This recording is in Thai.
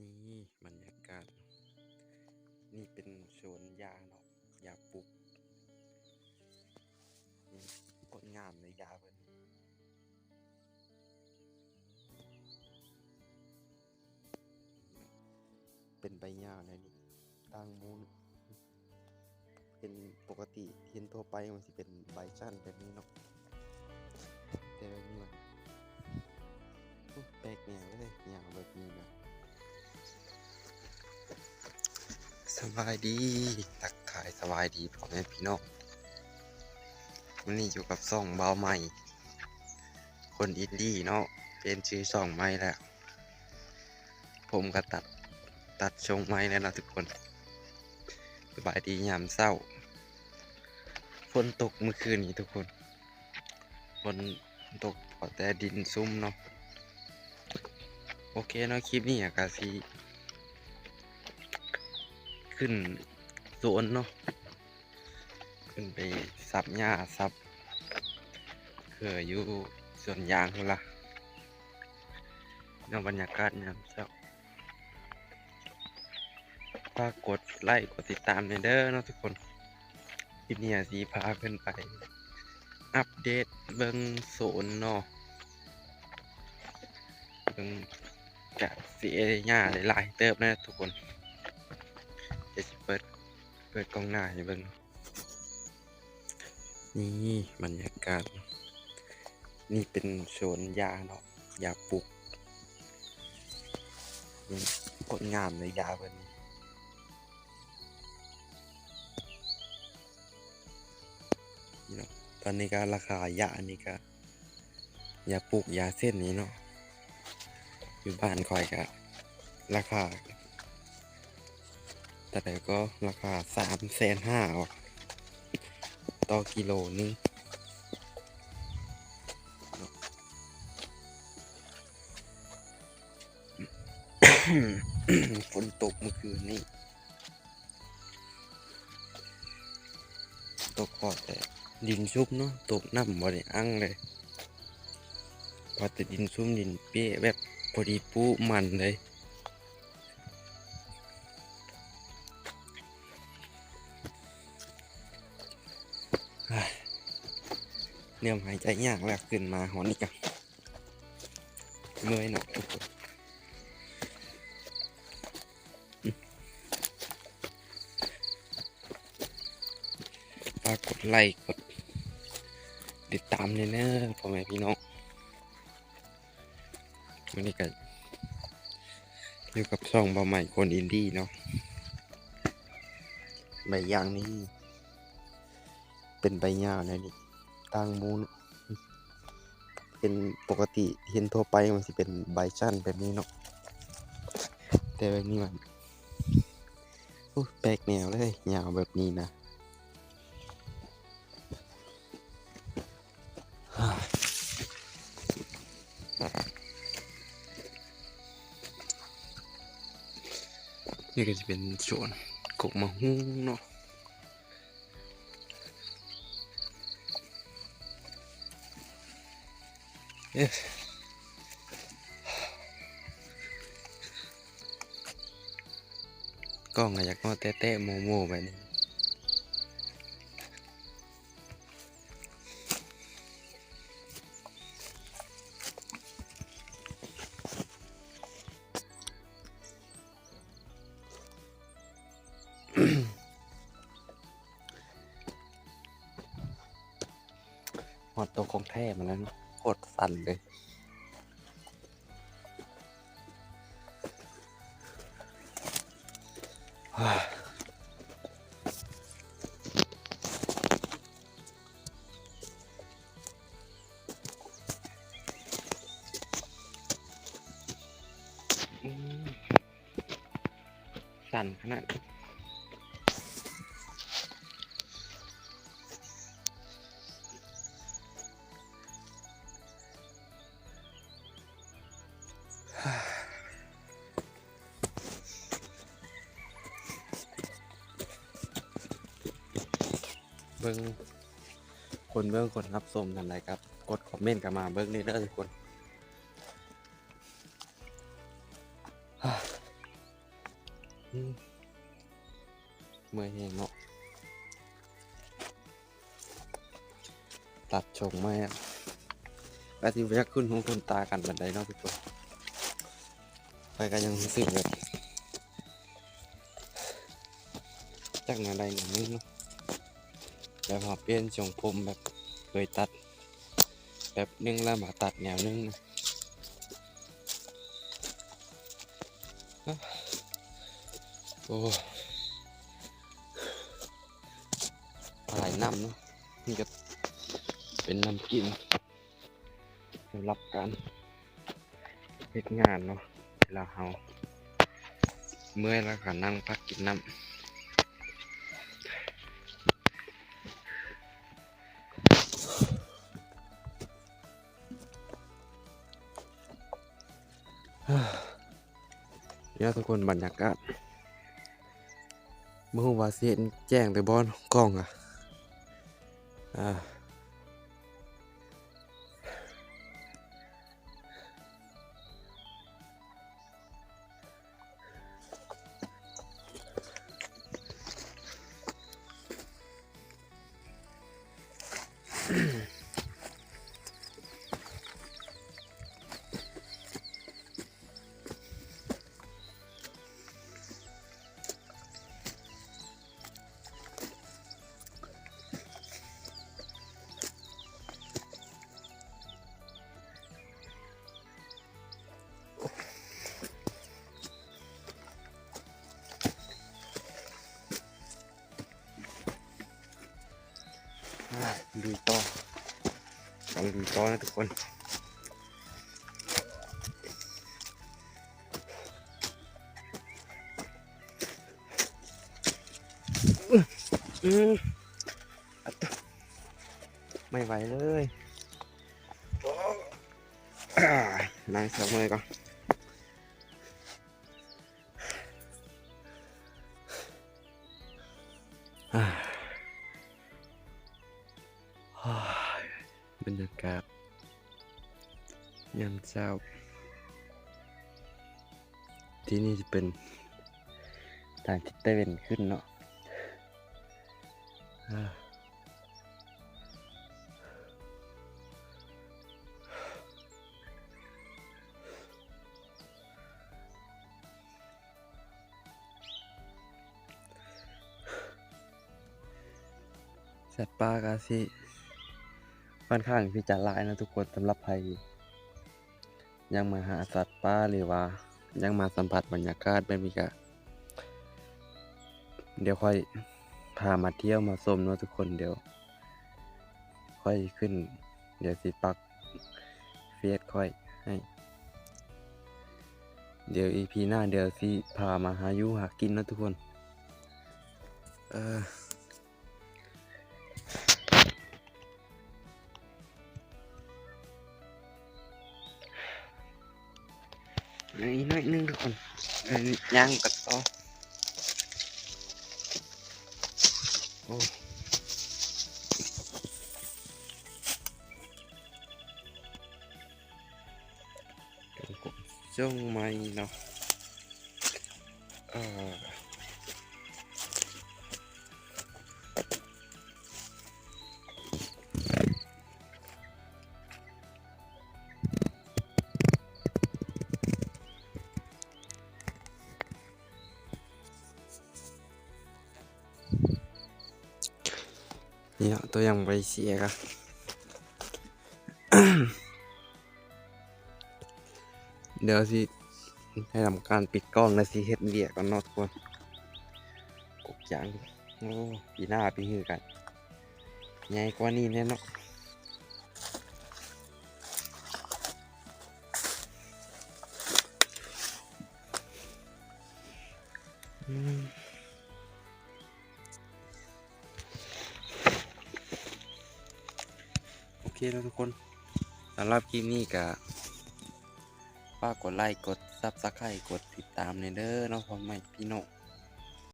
นี่บรรยากาศ นี่เป็นสวนยาเนาะยาปลูกนี่ผลงามในยาเพิ่นเป็นใบหญ้าเลยนี่ตั้งมูลเป็นปกติเห็นทั่วไปมันสิเป็นใบสั้นแบบนี้เนาะแต่แบบนี้มันแปลกแนวเลยยาวแบบนี้นะ สบายดีทักทายสบายดีพ่อแม่พี่น้องวันนี้อยู่กับซ่องเบาใหม่ คนอินดี้เนาะเป็นชื่อซ่องใหม่แล้ว ผมก็ตัดตัดชงไม้แล้วนะทุกคน สบายดียามเศร้าฝนตกเมื่อคืนนี้ทุกคนฝนตกพอแต่ดินซุ่มเนาะโอเคเนาะคลิปนี้อากาศ ขึ้นสวนเนาะขึ้นไปซับหญ้าซับเขืออยู่สวนยางพุ่นละเนาบรรยากาศยามเช้าฝากกดไลค์กดติดตามในเด้อเนาะทุกคนคลิปนี้สีพาเพิ่นไป อัปเดตเบิ่งโซนเนาะเบิ่งกะสีหญ้าหลายๆเติบนะทุกคน ดี๋ยวจะเปิด เปิดกล้องหน้าให้เบิ่งนี่บรรยากาศ นี่เป็นสวนยาเนาะยาปลูกนี่ผลงามในยาเพิ่นนี่เนาะตอนนี้ก็ราคายาอันนี้ก็ยาปลูกยาเส้นนี้เนาะอยู่บ้านคอยก็ราคา แต่ไหนก็ราคาสามแสนห้าต่อกิโลนึงฝนตกเมื่อคืนนี้ตกพอแต่ดินซุบเนาะตกน้ำบ่ได้อั้งเลย พอแต่ดินซุ่มดินเปี้ยแบบพอดีปูมันเลย เริ่มหายใจยากแล้วขึ้นมาหอนอีกอะเมื่อยหนอทุกคนฝากกดไลค์กดติดตามเนี่ยนะพ่อแม่พี่น้องวันนี้ก็อยู่กับช่องเบาใหม่คนอินดี้เนาะใบยางนี่เป็นใบหญ้าเลยนี่ ต่างมูลเป็นปกติเห็นทั่วไปมันสิเป็นใบชั้นแบบนี้เนาะแต่แบบนี้มันแปลกแนวเลยยาวแบบนี้นะนี่ก็จะเป็นสวนกกมะฮุ้งเนาะ Yes. กล้องอยากนอนแต้ๆโมโมแบบนี้หอดตัวของแท้มาแล้วเนอะ โคตรสั่นเลย สั่นขนาด บิ้งคนเบิ้งคนรับชมทันไรครับ กดคอมเมนต์กันมาเบิ้งนี่เด้อทุกคนเมื่อยแห้งเนาะตัดชงไหมอะก็ที่ยักขึ้นของคนตากันบันไดเนาะทุกคนไปก็ยังรู้สึกแบบจักแนใดหนึ่งนึงเนาะ แบบว่าเปลี่ยนทรงผมแบบเคยตัด แบบนึงแล้วมาตัดแนวนึงนะอะโอ้หลายน้ำเนาะนี่ก็เป็นน้ำกินสำหรับการเฮ็ดงานเนาะเวลาเฮาเมื่อยแล้วก็นั่งพักกินน้ำ เนี่ยทุกคนบรรยากาศเมื่อวานเสียนแจ้งแต่บอลกล้องอะอ่า ต้อนนะทุกคน ไม่ไหวเลยนั่งสองเลยก่อนอ่า บรรยากาศยามเช้า ที่นี่จะเป็นทางทิศตะเวนขึ้นเนาะอ่าสัตว์ป่าก็สิ ค่อนข้างที่จะหลายนะทุกคนสำหรับใครยังมาหาสัตว์ป่าหรือว่า ยังมาสัมผัสบรรยากาศแบบนี้ก็เดี๋ยวค่อยพามาเที่ยวมาชมเนาะทุกคนเดี๋ยว ค่อยขึ้น เดี๋ยวสิปักเฟซค่อยให้ เดี๋ยวอีพีหน้าเดี๋ยวสิพามาหายูหากินเนาะทุกคน เออ อีกหน่อยหนึงทุกค นเออย่างกัดต่อโอ้ Trung Quốc trong mày nào à. Dạ, tôi đang bay xe cả เดี๋ยวสิให้ทำการปิดกล้องและสิเฮ็ดเรียกก่อนนาะทุกคนกกยางโอ้ปีหน้าปีหือกันใหญ่กว่านี้แน่นาะอืม เคแล้วทุกคนสำหรับคลิปนี้ก็ฝากกดไลค์กดซับสไครต์กดติดตามในเด้อเนาะพ่อแม่พี่น้อง